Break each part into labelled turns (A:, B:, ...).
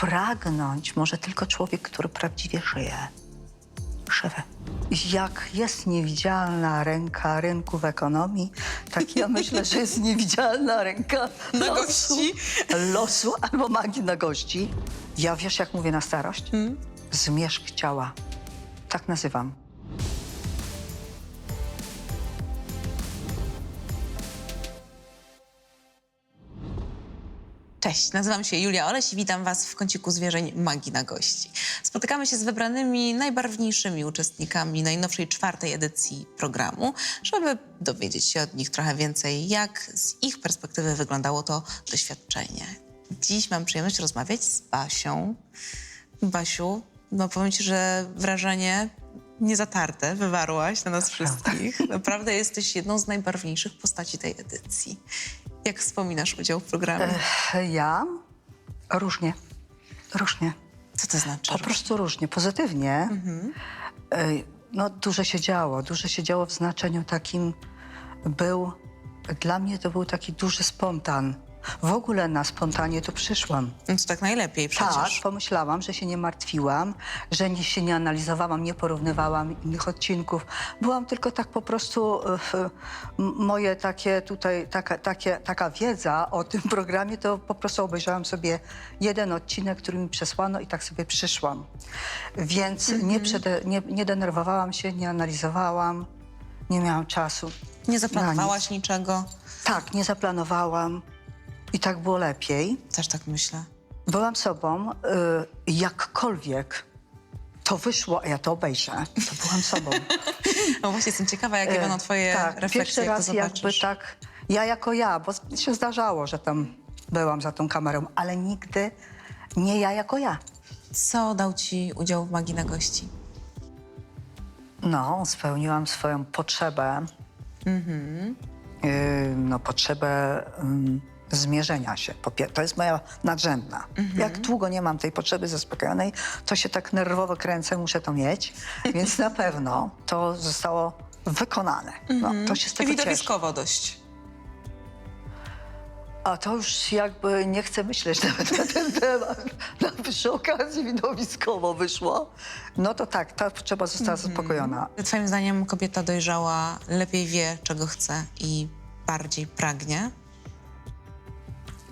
A: Pragnąć może tylko człowiek, który prawdziwie żyje. Żywy. Jak jest niewidzialna ręka rynku w ekonomii, tak ja myślę, że jest niewidzialna ręka
B: Na
A: losu,
B: gości.
A: losu albo magii na gości. Ja wiesz, jak mówię na starość?
B: Hmm?
A: Zmierzch ciała. Tak nazywam.
B: Cześć, nazywam się Julia Oleś i witam Was w kąciku zwierzeń Magii na gości. Spotykamy się z wybranymi najbarwniejszymi uczestnikami najnowszej czwartej edycji programu, żeby dowiedzieć się od nich trochę więcej, jak z ich perspektywy wyglądało to doświadczenie. Dziś mam przyjemność rozmawiać z Basią. Basiu, no powiem Ci, że wrażenie niezatarte wywarłaś na nas wszystkich. Naprawdę jesteś jedną z najbarwniejszych postaci tej edycji. Jak wspominasz udział w programie?
A: Ja różnie. Różnie.
B: Co to znaczy?
A: Po prostu różnie. Pozytywnie. Ej, No, dużo się działo. Dużo się działo w znaczeniu takim był... Dla mnie to był taki duży spontan. W ogóle na spontanie tu przyszłam.
B: To tak najlepiej przecież.
A: Tak, pomyślałam, że się nie martwiłam, że nie, się nie analizowałam, nie porównywałam innych odcinków. Byłam tylko tak po prostu, e, e, m- moje takie tutaj, taka, takie, taka wiedza o tym programie, to po prostu obejrzałam sobie jeden odcinek, który mi przesłano i tak sobie przyszłam. Więc nie, przede, nie, nie denerwowałam się, nie analizowałam, nie miałam czasu.
B: Nie zaplanowałaś niczego?
A: Tak, nie zaplanowałam i tak było lepiej.
B: Też tak myślę.
A: Byłam sobą, y, jakkolwiek to wyszło, a ja to obejrzę, to byłam sobą.
B: No właśnie jestem ciekawa, jakie
A: E,
B: będą twoje
A: tak,
B: refleksje,
A: Pierwszy
B: jak to
A: raz jakby
B: zobaczysz.
A: tak, ja jako ja, bo się zdarzało, że tam byłam za tą kamerą, ale nigdy nie ja jako ja.
B: Co dał ci udział w Magii na gości?
A: No, spełniłam swoją potrzebę, y, no potrzebę ym, zmierzenia się. To jest moja nadrzędna. Jak długo nie mam tej potrzeby zaspokojonej, to się tak nerwowo kręcę, muszę to mieć, więc na pewno to zostało wykonane. No, to się z tego cieszę.
B: widowiskowo dość.
A: A to już jakby nie chcę myśleć nawet na ten temat. No, przy okazji widowiskowo wyszło. No to tak, ta potrzeba została zaspokojona.
B: Twoim zdaniem kobieta dojrzała lepiej wie, czego chce i bardziej pragnie?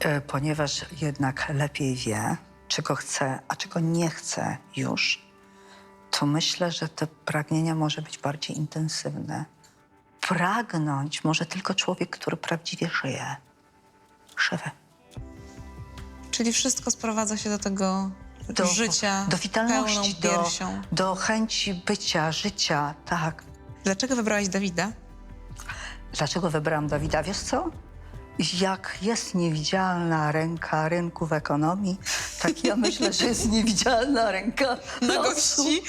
A: E, ponieważ jednak lepiej wie, czego chce, a czego nie chce już, to myślę, że te pragnienia może być bardziej intensywne. Pragnąć może tylko człowiek, który prawdziwie żyje. Żywy.
B: Czyli wszystko sprowadza się do tego życia
A: do witalności, do, do chęci bycia, życia, tak.
B: Dlaczego wybrałaś Dawida?
A: Dlaczego wybrałam Dawida? Wiesz co? Jak jest niewidzialna ręka rynku w ekonomii, tak ja myślę, że jest niewidzialna ręka
B: Na
A: losu,
B: gości.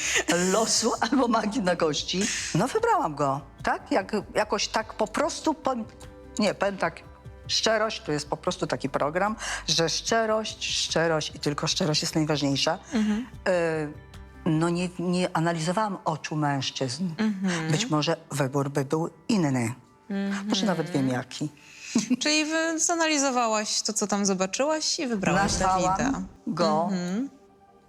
A: losu albo magii na gości. No wybrałam go, tak? Jak, jakoś tak po prostu, nie, powiem tak, szczerość to jest po prostu taki program, że szczerość, szczerość i tylko szczerość jest najważniejsza. Y, no nie, nie analizowałam oczu mężczyzn. Być może wybór by był inny. Może nawet wiem jaki.
B: Czyli wy- zanalizowałaś to, co tam zobaczyłaś i wybrałaś Dawida.
A: Go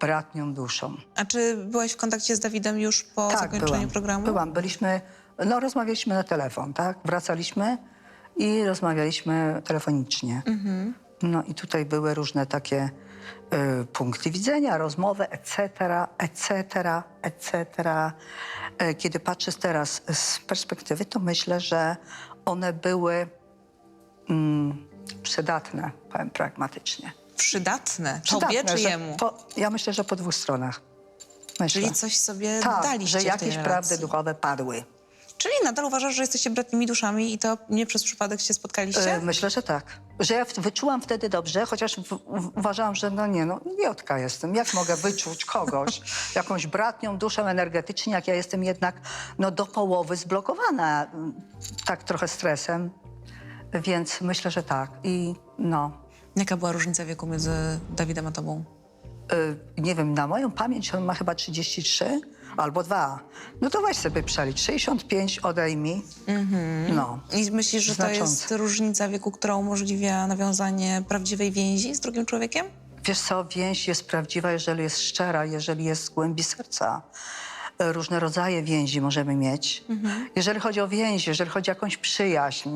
A: bratnią duszą.
B: A czy byłaś w kontakcie z Dawidem już po zakończeniu
A: Tak, byłam.
B: programu?
A: Byłam, byliśmy, no rozmawialiśmy na telefon, tak? Wracaliśmy i rozmawialiśmy telefonicznie. No i tutaj były różne takie y, punkty widzenia, rozmowy, etc., etc., etc. Y, Kiedy patrzę teraz z perspektywy, to myślę, że one były przydatne, powiem pragmatycznie.
B: Przydatne. Tobie
A: Przydatne,
B: czy jemu?
A: Po, ja myślę, że po dwóch stronach. Myślę.
B: Czyli coś sobie
A: tak,
B: daliście
A: że jakieś prawdy duchowe padły.
B: Czyli nadal uważasz, że jesteście bratnimi duszami i to nie przez przypadek się spotkaliście?
A: E, myślę, że tak. Że ja wyczułam wtedy dobrze, chociaż w, w, uważałam, że no nie, no idiotka jestem. Jak mogę wyczuć kogoś, jakąś bratnią duszę energetycznie, jak ja jestem jednak no, do połowy zblokowana mm, tak trochę stresem. Więc myślę, że tak. I no,
B: Jaka była różnica wieku między Dawidem a tobą?
A: y, nie wiem, na moją pamięć on ma chyba 33 albo 2. No to weź sobie przelicz. 65 odejmij. No.
B: I myślisz, że to jest
A: Znaczące.
B: różnica wieku, która umożliwia nawiązanie prawdziwej więzi z drugim człowiekiem?
A: Wiesz co, więź jest prawdziwa, jeżeli jest szczera, jeżeli jest z głębi serca. E, Różne rodzaje więzi możemy mieć. Jeżeli chodzi o więź, jeżeli chodzi o jakąś przyjaźń,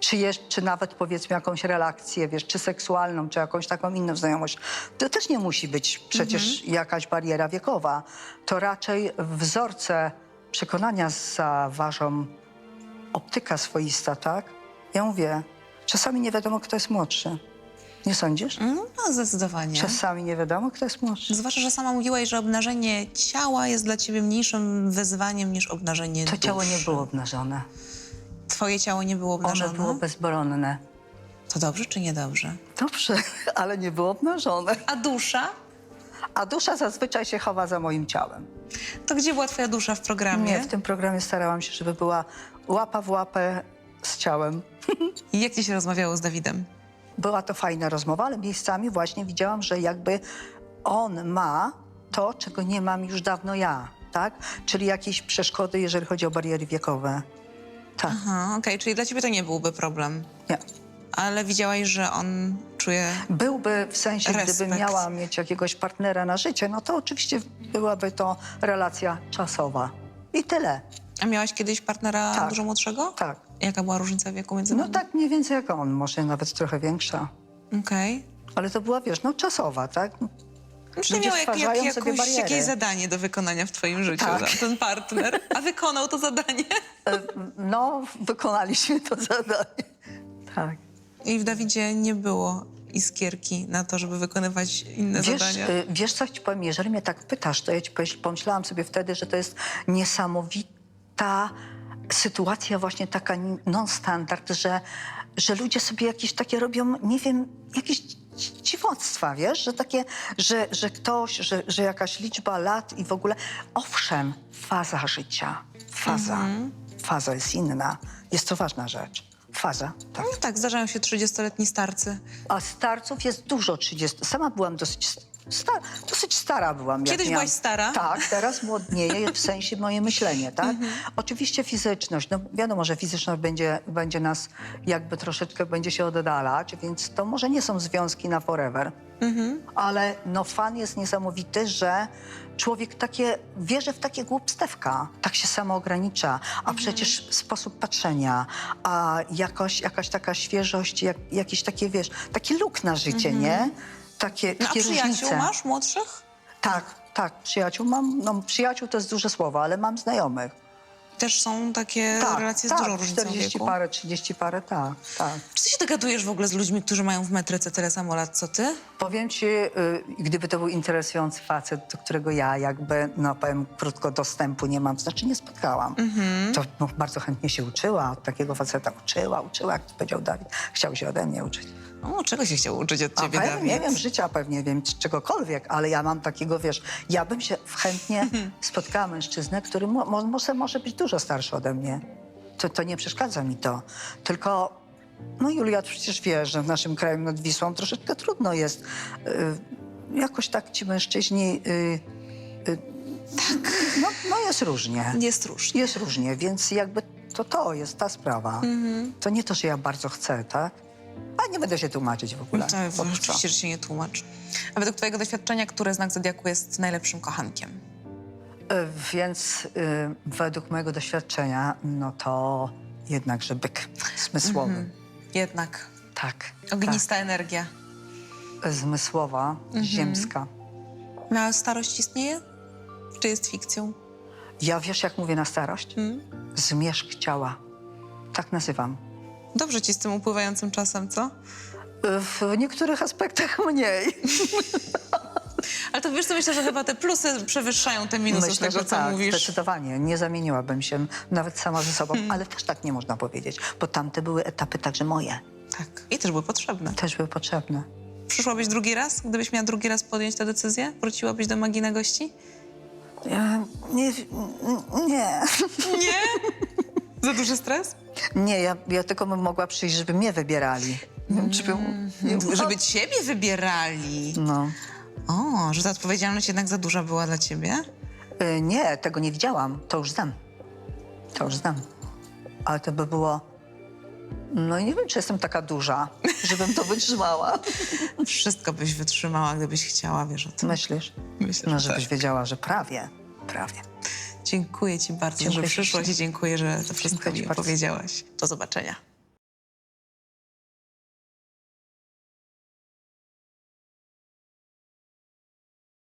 A: czy, jest, czy nawet powiedzmy jakąś relację, wiesz, czy seksualną, czy jakąś taką inną znajomość, to też nie musi być przecież jakaś bariera wiekowa. To raczej wzorce przekonania zaważą optyka swoista, tak? Ja mówię, czasami nie wiadomo, kto jest młodszy. Nie sądzisz?
B: Mm, No, zdecydowanie.
A: Czasami nie wiadomo, kto jest młodszy.
B: Zwłaszcza, że sama mówiłaś, że obnażenie ciała jest dla ciebie mniejszym wyzwaniem niż obnażenie
A: To ciało nie
B: duszy.
A: było obnażone.
B: Twoje ciało nie było obnażone?
A: Ono było bezbronne.
B: To dobrze czy niedobrze?
A: Dobrze, ale nie było obnażone.
B: A dusza?
A: A dusza zazwyczaj się chowa za moim ciałem.
B: To gdzie była twoja dusza w programie?
A: Nie, w tym programie starałam się, żeby była łapa w łapę z ciałem.
B: I jak ci się rozmawiało z Dawidem?
A: Była to fajna rozmowa, ale miejscami właśnie widziałam, że jakby on ma to, czego nie mam już dawno ja, tak? Czyli jakieś przeszkody, jeżeli chodzi o bariery wiekowe. Tak,
B: Aha, okej, czyli dla ciebie to nie byłby problem.
A: nie.
B: Ale widziałaś, że on czuje...
A: Byłby w sensie,
B: Respekt.
A: gdybym miała mieć jakiegoś partnera na życie, no to oczywiście byłaby to relacja czasowa. I tyle.
B: A miałaś kiedyś partnera
A: Tak.
B: dużo młodszego?
A: Tak.
B: Jaka była różnica wieku między
A: No
B: wami?
A: tak mniej więcej jak on, może nawet trochę większa.
B: Okej.
A: Ale to była, wiesz, no czasowa, tak? Ludzie
B: miał jak, jak, jakieś zadanie do wykonania w twoim życiu,
A: Tak.
B: ten partner. A wykonał to zadanie.
A: E, No, wykonaliśmy to zadanie. Tak.
B: I w Dawidzie nie było iskierki na to, żeby wykonywać inne
A: Wiesz,
B: zadania.
A: y, wiesz, co ci powiem, jeżeli mnie tak pytasz, to ja ci pomyślałam sobie wtedy, że to jest niesamowita sytuacja, właśnie taka non-standard, że, że ludzie sobie jakieś takie robią, nie wiem, jakieś dzi- dziwoctwa, wiesz, że takie, że, że ktoś, że, że jakaś liczba lat i w ogóle, owszem, faza życia, faza, faza jest inna, jest to ważna rzecz, faza, tak.
B: No tak, zdarzają się 30-letni starcy.
A: A starców jest dużo, 30. Sama byłam dosyć, sta, dosyć stara byłam. jak
B: Kiedyś
A: miałam-
B: byłaś stara?
A: Tak, teraz młodnieje, w sensie moje myślenie, tak?
B: Mhm.
A: Oczywiście fizyczność, no wiadomo, że fizyczność będzie, będzie nas jakby troszeczkę, będzie się oddalać, więc to może nie są związki na forever.
B: Mhm.
A: Ale no fan jest niesamowity, że człowiek takie, wierzy w takie głupstewka, tak się samo ogranicza,
B: Mhm.
A: a przecież sposób patrzenia, a jakoś, jakaś taka świeżość, jak, jakiś takie, wiesz, taki luk na życie, nie? Takie.
B: No, a
A: takie
B: przyjaciół
A: różnice.
B: masz młodszych?
A: Tak, tak, przyjaciół mam, no przyjaciół to jest duże słowo, ale mam znajomych.
B: Też są takie
A: Tak,
B: relacje
A: tak,
B: z dużą różnicą
A: 40
B: wieku.
A: parę, 30 parę, tak, tak.
B: Czy ty się dogadujesz w ogóle z ludźmi, którzy mają w metryce tyle samo lat, co ty?
A: Powiem ci, y, gdyby to był interesujący facet, do którego ja jakby, no powiem krótko, dostępu nie mam, znaczy nie spotkałam,
B: Mhm.
A: to no, bardzo chętnie się uczyła, od takiego faceta uczyła, uczyła, jak to powiedział Dawid, chciał się ode mnie uczyć.
B: O, czego się chciał uczyć od ciebie,
A: pewnie,
B: Dawid?
A: nie wiem, życia pewnie, wiem czegokolwiek, ale ja mam takiego, wiesz, ja bym się chętnie spotkała mężczyznę, który mo, mo, może, być dużo starszy ode mnie. To, to nie przeszkadza mi to. Tylko, no Julia, przecież wiesz, że w naszym kraju nad Wisłą troszeczkę trudno jest. Y, jakoś tak ci mężczyźni... Y, y, tak. No, no jest różnie.
B: Jest różnie.
A: Jest różnie, więc jakby to to jest ta sprawa.
B: Mhm.
A: To nie to, że ja bardzo chcę, tak? A nie będę się tłumaczyć w ogóle.
B: To,
A: Po co?
B: oczywiście, że się nie tłumacz. A według twojego doświadczenia, który znak zodiaku jest najlepszym kochankiem?
A: E, Więc y, według mojego doświadczenia, no to jednakże byk zmysłowy.
B: Mhm. Jednak
A: Tak.
B: ognista energia.
A: Tak. Zmysłowa,
B: Mhm.
A: ziemska.
B: No, a starość istnieje? Czy jest fikcją?
A: Ja wiesz, jak mówię na starość?
B: Hmm?
A: Zmierzch ciała. Tak nazywam.
B: Dobrze ci z tym upływającym czasem, co?
A: W niektórych aspektach mniej.
B: Ale to wiesz co, myślę, że chyba te plusy przewyższają te minusy
A: Myślę,
B: tego, co
A: tak,
B: mówisz.
A: zdecydowanie. Nie zamieniłabym się nawet sama ze sobą,
B: Hmm.
A: ale też tak nie można powiedzieć, bo tamte były etapy także moje.
B: Tak. I też były potrzebne.
A: Też były potrzebne.
B: Przyszłabyś drugi raz? Gdybyś miała drugi raz podjąć tę decyzję? Wróciłabyś do magii na gości?
A: Ja, nie, nie.
B: Nie? Za duży stres?
A: Nie, ja, ja tylko bym mogła przyjść, żeby mnie wybierali. Nie wiem, czy bym... Nie,
B: Żeby ciebie wybierali.
A: No.
B: O, że ta odpowiedzialność jednak za duża była dla ciebie?
A: Y, Nie, tego nie widziałam. To już znam. To już znam. Ale to by było No i nie wiem, czy jestem taka duża, żebym to wytrzymała.
B: Wszystko byś wytrzymała, gdybyś chciała, wiesz o tym.
A: Myślisz?
B: Myślę,
A: No,
B: że tak.
A: żebyś wiedziała, że prawie, prawie.
B: Dziękuję ci bardzo,
A: Dziękuję
B: że przyszłaś i dziękuję, że to wszystko
A: Dziękuję
B: mi
A: bardzo.
B: opowiedziałaś. Do zobaczenia.